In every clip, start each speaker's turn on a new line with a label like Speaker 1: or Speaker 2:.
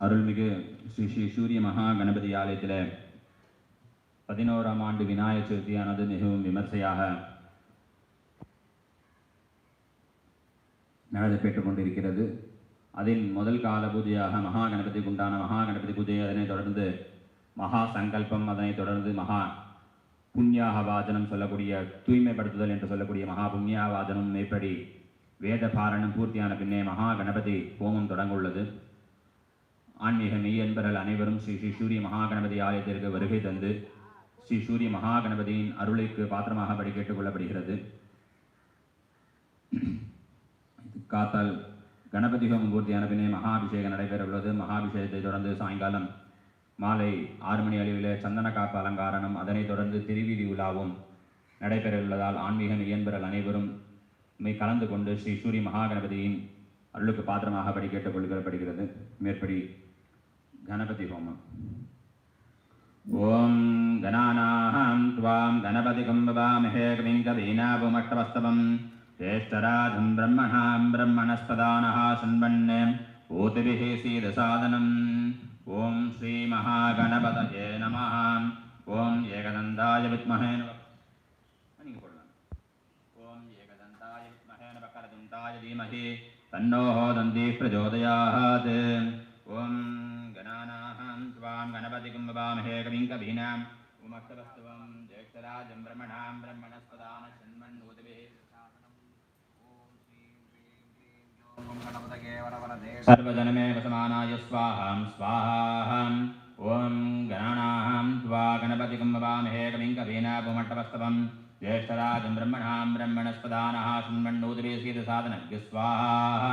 Speaker 1: அருள்மிகு ஸ்ரீ ஸ்ரீ சூரிய மகா கணபதி ஆலயத்தில் பதினோராம் ஆண்டு விநாயக சதுர்த்தியானது மிகவும் விமர்சையாக நடைபெற்றுக் கொண்டிருக்கிறது அதில் முதல் கால பூஜையாக மகா கணபதிக்கு உண்டான மகா கணபதி பூஜை அதனைத் தொடர்ந்து மகா சங்கல்பம் அதனைத் தொடர்ந்து மகா புண்ணியாக வாஜனம் சொல்லக்கூடிய தூய்மைப்படுத்துதல் என்று சொல்லக்கூடிய மகா புண்ணியாக வாஜனம் மேற்படி வேத பாரணம் பூர்த்தியான பின்னே மகா கணபதி ஹோமம் தொடங்க உள்ளது. ஆன்மீக மெய்யன்பர்கள் அனைவரும் ஸ்ரீ ஸ்ரீ சூரிய மகாகணபதி ஆலயத்திற்கு வருகை தந்து ஸ்ரீ சூரிய மகா பாத்திரமாக அருளைக்கு பாத்திரமாகபடி கேட்டுக்கொள்ளப்படுகிறது காத்தால் கணபதி ஹோமம் பூர்த்தியான பின்னே மகாபிஷேகம் நடைபெற உள்ளது மகாபிஷேகத்தை தொடர்ந்து சாயங்காலம் மாலை ஆறு மணி அளவிலே சந்தன காப்பு அலங்காரனும் அதனைத் தொடர்ந்து திருவீதி உலாவும் நடைபெற உள்ளதால் ஆன்மீக இயன்பர்கள் அனைவரும் மை கலந்து கொண்டு ஸ்ரீ சூரிய அருளுக்கு பாத்திரமாக படி பாத்திரமாகபடி கேட்டுக்கொள்ளப்படுகிறது மேற்படி గణపతి హోమం ఓం గణానాహం త్వాం గణపతికం వదామహే కవిం కవీనాభుమష్టవస్తవం జ్యేష్ఠరాధం బ్రహ్మణాం బ్రహ్మణస్పదానః సన్వన్నే ఊతిभिः सीदसादनम् ॐ श्रीमहागणपतये नमः ॐ एकदन्ताय विद्महे ॐ एकदन्ताय विद्महे नवकरदन्ताय धीमहि तन्नोः दन्तीः प्रचोदयात् ॐ गणपतिकुम्भवामहे कविङ्कवीनाम् उमक्तवस्तवम् ज्येष्ठराजम् ब्रह्मणाम् ब्रह्मणस्पदानशन्मन्नोदिभिः सर्वजनमे वसमानाय स्वाहां स्वाहाम् ॐ गणानां त्वा गणपतिकुम्भवामहे कविङ्कवीनापुमट्टवस्तवम् ज्येष्ठराजम् ब्रह्मणाम् ब्रह्मणस्पदानः सन्मन्नोदिभिः सीतसाधनज्ञ स्वाहा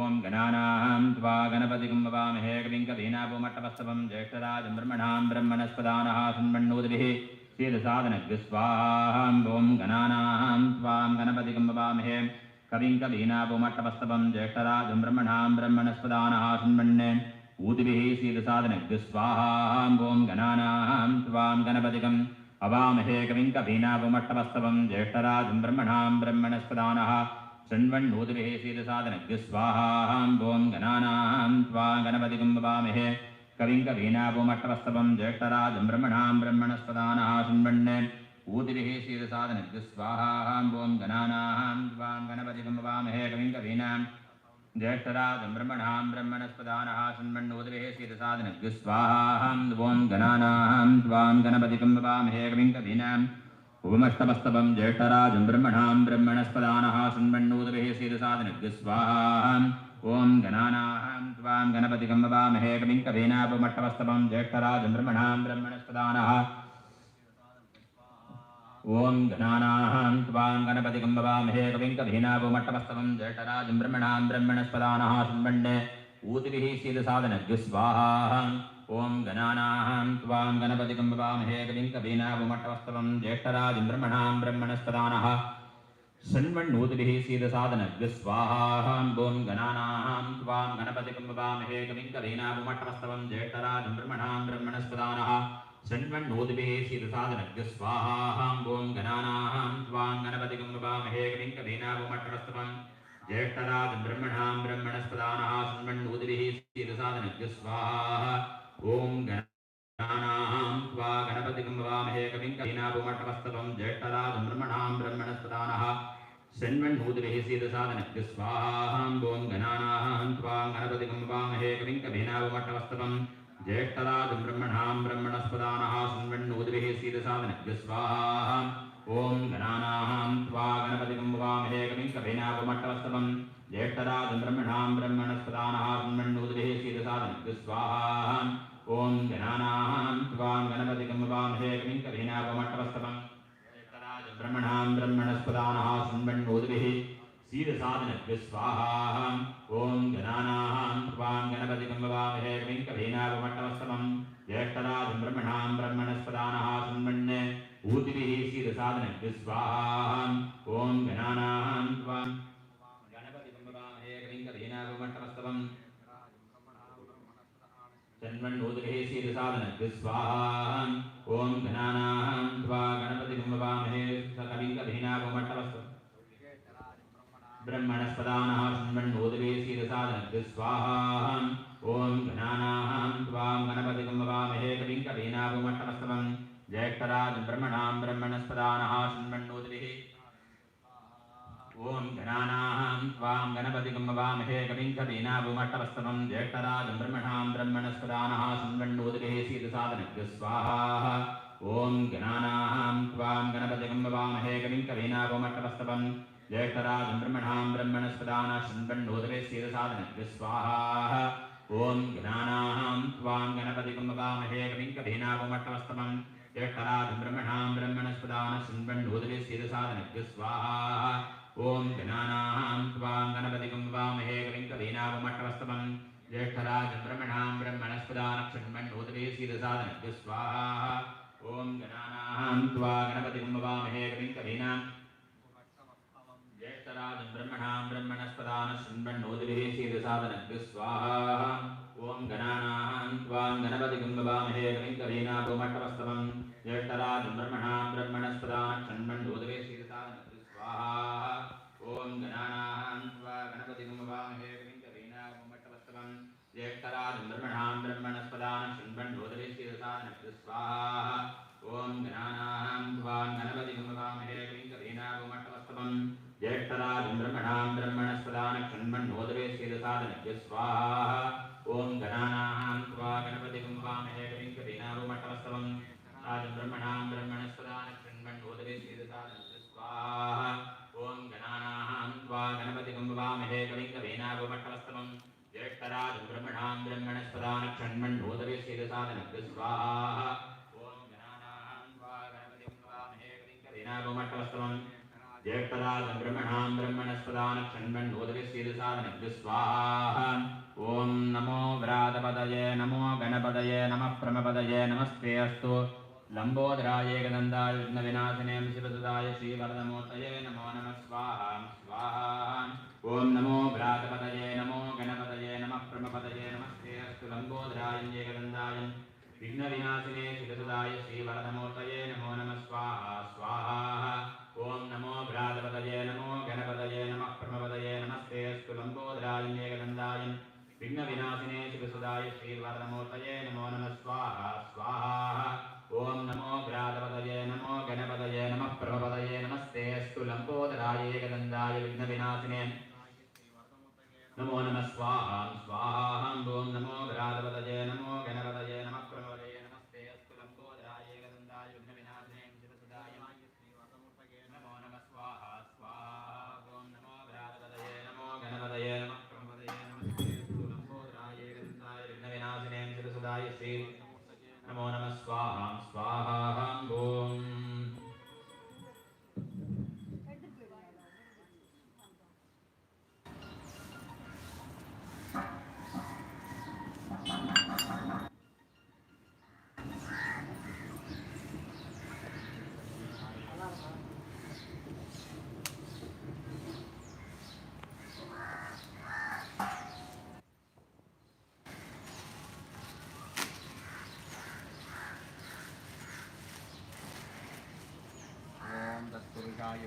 Speaker 1: ॐ गणानां त्वा गणपतिगं भवामहे कविं कवीनापुमट्टवस्तवं ज्येष्ठराजं ब्रह्मणां ब्रह्मणस्पदानः शृण्वन्नूतिभिः शीलसाधनग्स्वाहां ॐ गणानां त्वां गणपतिगं भवामहे कविं कवीनापुमट्टवस्तवं ज्येष्ठराजं ब्रह्मणां ब्रह्मणस्पदानः शृण्वन् ऊतिभिः शीलसाधनग्स्वाहां ॐ गणानां त्वां गणपतिगम् अवामहे कविं कवीनापुमट्टवस्तवं ज्येष्ठराजं ब्रह्मणां ब्रह्मणस्पदानः शृण्वन्नूतिभिः शीलसाधनग्स्वाहां ॐ गणानां त्वा गणपतिगं भवामहे कविं कवीनापुमट्टवस्तवं ज्येष्ठराजं ब्रह्मणां ब्रह्मणस्पदानः शृण्वन् ऊतिभिः शीलसाधनग्स्वाहां ॐ गणानां त्वां गणपतिगं भवामहे कविं कवीनां ज्येष्ठराजं ब्रह्मणां ब्रह्मणस्पदानः शृण्वन्नूतिभिः शीलसाधनग्स्वाहां ॐ गणानां त्वां गणपतिगं भवामहे कविं कवीनाम् उपमष्टमस्तवं ज्येष्ठराजं ब्रह्मणां ब्रह्मणस्पदानः शृण्वन्नूतभिः शीलसाधनग्स्वाहाम् ॐ गणानां त्वां गणपतिगं भवामहे कविं कवीनापमट्टमस्तवं ज्येष्ठराजं ब्रह्मणां ब्रह्मणस्पदानः। ॐ गणानां त्वां गणपतिगं भवामहे कविं कवीनापमट्टमस्तवं ज्येष्ठराजं ब्रह्मणां ब्रह्मणस्पदानः शृण्वन् ऊतिभिः शीलसाधनग्स्वाहा ॐ गणानां त्वां गणपतिगं भवामहे कविं कवीनापुमट्टवस्तवं ज्येष्ठराजं ब्रह्मणां ब्रह्मणस्पदानः शृण्वन्नूतिभिः शीलसाधनग्स्वाहां ॐ गणानां त्वां गणपतिगं भवामहे कविं कवीनापुमट्टवस्तवं ज्येष्ठराजं ब्रह्मणां ब्रह्मणस्पदानः शृण्वन्नूतिभिः शीलसाधनग्स्वाहां ॐ गणानां त्वां गणपतिगं भवामहे कविं कवीनापुमट्टवस्तवं ज्येष्ठराजं ब्रह्मणां ब्रह्मणस्पदानः ఓం గణానాం త్వా గణపతిగం వామహే కవిం కవీనాభుమటపస్తవం జ్యేష్ఠరాజం బ్రహ్మణాం బ్రహ్మణస్పదానః శన్వన్మూతుభిः సీదసాదనక్తి స్వాహాం ఓం గణానాం త్వా గణపతిగం వామహే కవిం కవీనాభుమటపస్తవం జ్యేష్ఠరాజం బ్రహ్మణాం బ్రహ్మణస్పదానః శన్వన్మూతుభిः సీదసాదనక్తి స్వాహాం ఓం గణానాం త్వా గణపతిగం వామహే కవిం కవీనాభుమటపస్తవం ज्येष्ठराजं ब्रह्मणां ब्रह्मणस्पदानः शृण्वन्नूतिभिः शीलसाधनग्स्वाहा ॐ गणानां त्वां गणपतिगं भवामहे कविं कवीनापुमट्टवस्तवं ब्रह्मणां ब्रह्मणस्पदानः शृण्वन्नूतिभिः शीलसाधनग्स्वाहा ॐ गणानां त्वां गणपतिगं भवामहे कविं कवीनापुमट्टवस्तवं ब्रह्मणस्पदानः शृण्वन् ऊतिभिः शीरसादनभ्य स्वाहा ॐ गणानां त्वां गणपतिं भवामहे कविं कवीनागमट्टमस्तवम् जन्मन्नोदरे शीरसादनभ्य स्वाहा ॐ गणानां त्वा गणपतिं भवामहे ब्रह्मणस्पदानः शृण्वन्नोदरे शीरसादनभ्य स्वाहा ॐ गणानां त्वां गणपतिं भवामहे कविं ब्रह्मणां ब्रह्मणस्पदानः शृण्वन्नोदरे ॐ गणानां त्वां गणपतिं भवामहे कविं कवीनाभुमट्टवस्तमं ज्येष्ठराजं ब्रह्मणां ब्रह्मणस्पदानः शृण्वन्नोदरे शीतसादनभ्य स्वाहा ॐ गणानां त्वां गणपतिं भवामहे कविं कवीनाभुमट्टवस्तमं ज्येष्ठराजं ब्रह्मणां ब्रह्मणस्पदानः शृण्वन्नोदरे शीतसादनभ्य स्वाहा ॐ गणानां त्वां गणपतिं भवामहे कविं कवीनाभुमट्टवस्तमं ज्येष्ठराजं ब्रह्मणां ब्रह्मणस्पदानः शृण्वन्नोदरे शीतसादनभ्य स्वाहा ॐ गणानां त्वां गणपतिं वामहे कविं कवीनावमट्टवस्तमं ज्येष्ठराजं ब्रह्मणां ब्रह्मणस्पदानक्षण्मण्डोदरे शीलसादनभ्य स्वाहा ॐ गणानां त्वा गणपतिं वामहे कविं कवीनां ज्येष्ठराजं ब्रह्मणां ब्रह्मणस्पदानशृण्वन्नोदरे शीलसादनभ्य स्वाहा ॐ गणानां त्वां गणपतिं वामहे कविं कवीनावमट्टवस्तमं ज्येष्ठराजं ब्रह्मणां ब्रह्मणस्पदानक्षण्मण्डोदरे ఏకపదాదం బ్రహ్మణాం బ్రహ్మణస్పదాన క్షణ్మణ్ నోదవిశీలసానగ్రస్వాహ ఓం నమో వ్రాతపదయే నమో గణపదయే నమ ప్రమపదయే నమస్తే అస్తు లంబోదరాయే గదందాయ విఘ్న వినాశనే శివసుదాయ శ్రీవరదమూర్తయే నమో నమ స్వాహ స్వాహ ఓం నమో వ్రాతపదయే నమో గణపదయే నమ ప్రమపదయే నమస్తే అస్తు లంబోదరాయంజే గదందాయ విఘ్న వినాశనే శివసుదాయ శ్రీవరదమూర్తయే నమో
Speaker 2: నమ స్వాహ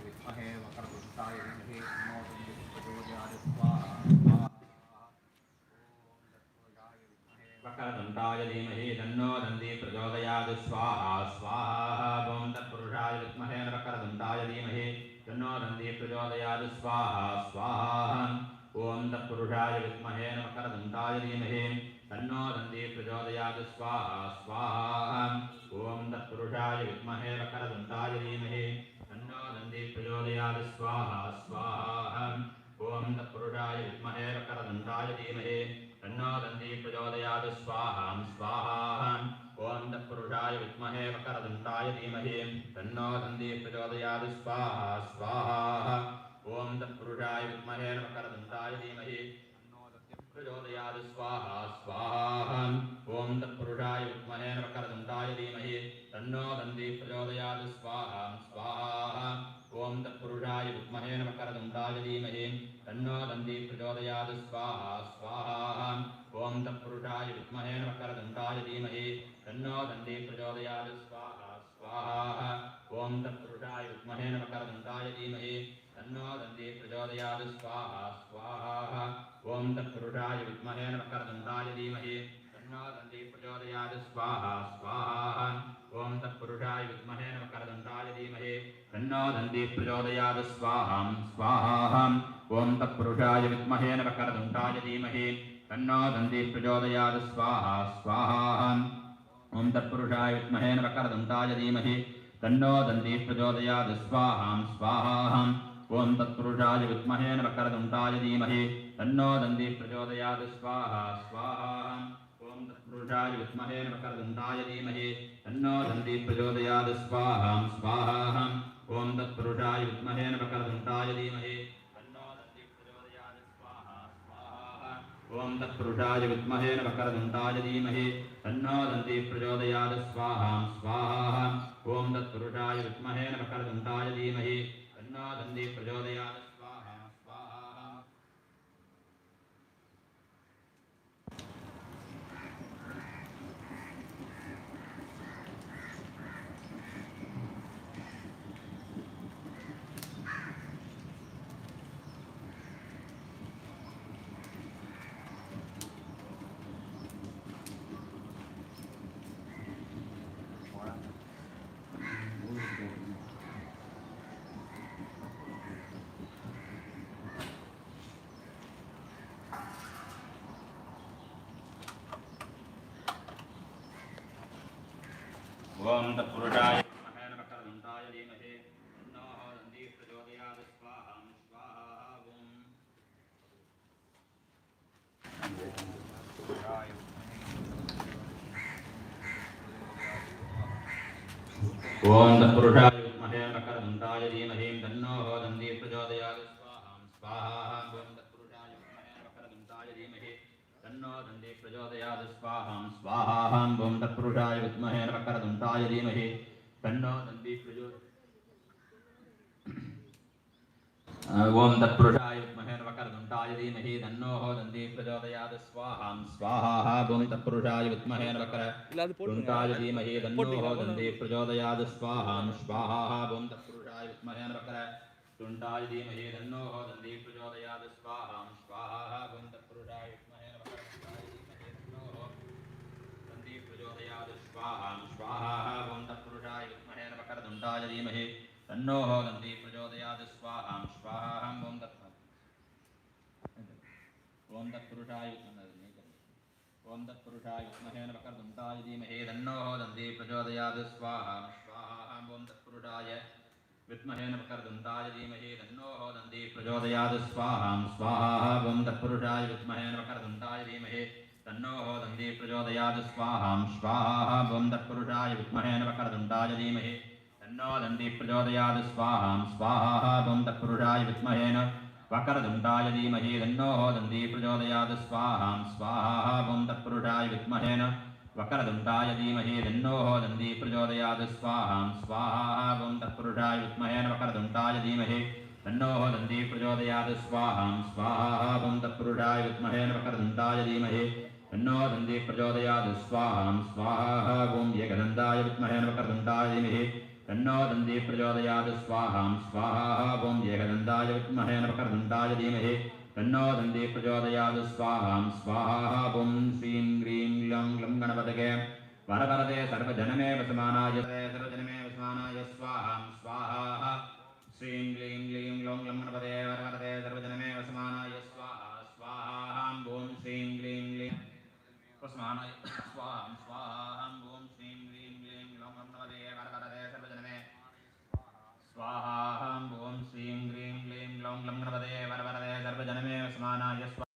Speaker 2: विद्महे वक्रतुण्डाय धीमहि तन्नो स्वाहा
Speaker 1: वक्रतुण्डाय धीमहि प्रचोदयात् स्वाहा स्वाहा ॐ तत्पुरुषाय विद्महे वक्रतुण्डाय धीमहि तन्नो दन्ति प्रचोदयात् स्वाहा स्वाहा ॐ तत्पुरुषाय विद्महे वक्रतुण्डाय धीमहि तन्नो दन्ति प्रचोदयात् स्वाहा स्वाहा ॐ तत्पुरुषाय विद्महे वक्रतुण्डाय धीमहि तन्नो दन्ति प्रचोदयात् स्वाहा स्वाहा ॐ तत्पुरुषाय विद्महे वक्रतुण्डाय धीमहि प्रचोदयात् स्वाहा स्वाहा ॐ तत्पुरुषाय विद्महे वक्रतुण्डाय धीमहि तन्नो दन्ति प्रचोदयात् स्वाहा स्वाहा ॐ तत्पुरुषाय विद्महे वक्रतुण्डाय धीमहि तन्नो दन्ति प्रचोदयात् स्वाहा स्वाहा ॐ तत्पुरुषाय विद्महे वक्रतुण्डाय धीमहि तन्नो दन्ति प्रचोदयात् स्वाहा स्वाहा ॐ तत्पुरुषाय विद्महे वक्रतुण्डाय धीमहि तन्नो दन्ति प्रचोदयात् स्वाहा स्वाहा ॐ तत्पुरुषाय विद्महे प्रचोदयात्। स्वाहा स्वाहा। ॐ तत्पुरुषाय विद्महे वक्रतुण्डाय धीमहि। तन्नो प्रचोदयात्। स्वाहा ॐ तत्पुरुषाय विद्महे वक्रतुण्डाय धीमहि। तन्नो दन्ति प्रचोदयात्। स्वाहा स्वाहा ॐ तत्पुरुषाय विद्महे वक्रतुण्डाय धीमहि। तन्नो दन्ति प्रचोदयात्। स्वाहा ఓం తత్పురుషాయ విద్మహే నకరదుంటాయ ధీమహే తన్నో దంది ప్రచోదయాత్. స్వాహా స్వాహా. ఓం తత్పురుషాయ విద్మహే నకరదుంటాయ ధీమహే తన్నో దంది ప్రచోదయాత్. స్వాహాం స్వాహాహం ఓం తత్పురుషాయ విద్మహే నకరదుంటాయ ధీమహే ఓం తత్పురుషాయ విద్మహే వకరదంతాయ ధీమహి తన్నో దంతి ప్రచోదయాత్. స్వాహాం స్వాహాం. ఓం తత్పురుషాయ విద్మహే వకరదంతాయ ధీమహి ॐ तत्पुरुषाय विद्महे वक्रतुण्डाय धीमहि तन्नो दन्ति प्रचोदयात् தத்புருஷாய வித்மஹே நவக்கரவிந்தாய தீமஹே தன்னோஹோ நந்தி பிரச்சோதயாத் ஸ்வாஹாம் ஸ்வாஹாம் ஓம் தத்புருஷாய तन्नो दन्ति प्रचोदयात् स्वाहा स्वाहा ॐ तत्पुरुषाय विद्महे वक्रतुण्डाय धीमहि तन्नो दन्ति प्रचोदयात् ॐ तत्पुरुषाय विद्महे वक्रतुण्डाय धीमहि तन्नो दन्ति प्रचोदयात् स्वाहा स्वाहा ॐ तत्पुरुषाय विद्महे वक्र
Speaker 3: இல்ல அது போட்டுருங்க
Speaker 1: तुण्डाय धीमहि तन्नो
Speaker 3: போட்டுக்கலாம்,
Speaker 1: दन्ति प्रचोदयात् स्वाहा स्वाहा ॐ तत्पुरुषाय विद्महे वक्र तुण्डाय धीमहि तन्नो दन्ति प्रचोदयात् स्वाहा स्वाहा ॐ स्वाहा स्वाहा ॐ तत्पुरुषाय विद्महे वक्र तुण्डाय धीमहि तन्नो दन्ति प्रचोदयात् स्वाहा स्वाहा ॐ तत् ॐ तत्पुरुषाय ॐ तत्पुरुषाय विद्महे वक्रतुण्डाय धीमहि तन्नो दन्ति प्रचोदयात् स्वाहा स्वाहा ॐ तत्पुरुषाय विद्महे वक्रतुण्डाय धीमहि तन्नो दन्ति प्रचोदयात् स्वाहा स्वाहा ॐ तत्पुरुषाय विद्महे वक्रतुण्डाय धीमहि तन्नो दन्ति प्रचोदयात् स्वाहा स्वाहा ॐ तत्पुरुषाय विद्महे वक्रतुण्डाय धीमहि तन्नो दन्ति प्रचोदयात् स्वाहा स्वाहा ॐ तत्पुरुषाय विद्महे वक्रतुण्डाय धीमहि तन्नो दन्ति प्रचोदयात् स्वाहा स्वाहा ॐ तत्पुरुषाय विद्महे वक्रतुण्डाय धीमहि तन्नो दन्ति प्रचोदयात् स्वाहा स्वाहा ॐ तत्पुरुषाय विद्महे वक्रतुण्डाय धीमहि तन्नो दन्ति प्रचोदयात् स्वाहा स्वाहा ॐ तत्पुरुषाय विद्महे वक्रतुण्डाय धीमहि तन्नो दन्ति प्रचोदयात् स्वाहा स्वाहा ॐ एकदन्ताय विद्महे वक्रतुण्डाय धीमहि तन्नो दन्ति प्रचोदयात् स्वाहा स्वाहा ॐ एकदन्ताय विद्महे वक्रतुण्डाय धीमहि तन्नो दन्ति प्रचोदयात् स्वाहा स्वाहा ॐ श्रीं ह्रीं लं लं गणपतये वरवरदे सर्वजनमेव समानाय सर्वजनमेव समानाय स्वाहा स्वाहा श्रीं क्लीं क्लीं लं लं गणपते वरवरदे सर्वजनमेव समानाय स्वाहा स्वाहा ॐ श्रीं क्लीं స్నానాయ స్వాహం స్వాహం ఓం శ్రీం హ్రీం క్లీం లవంగదే వరవరదే సర్వజనమే స్వాహాం ఓం శ్రీం హ్రీం క్లీం లౌం లం వరవరదే సర్వజనమే స్నానాయ స్వ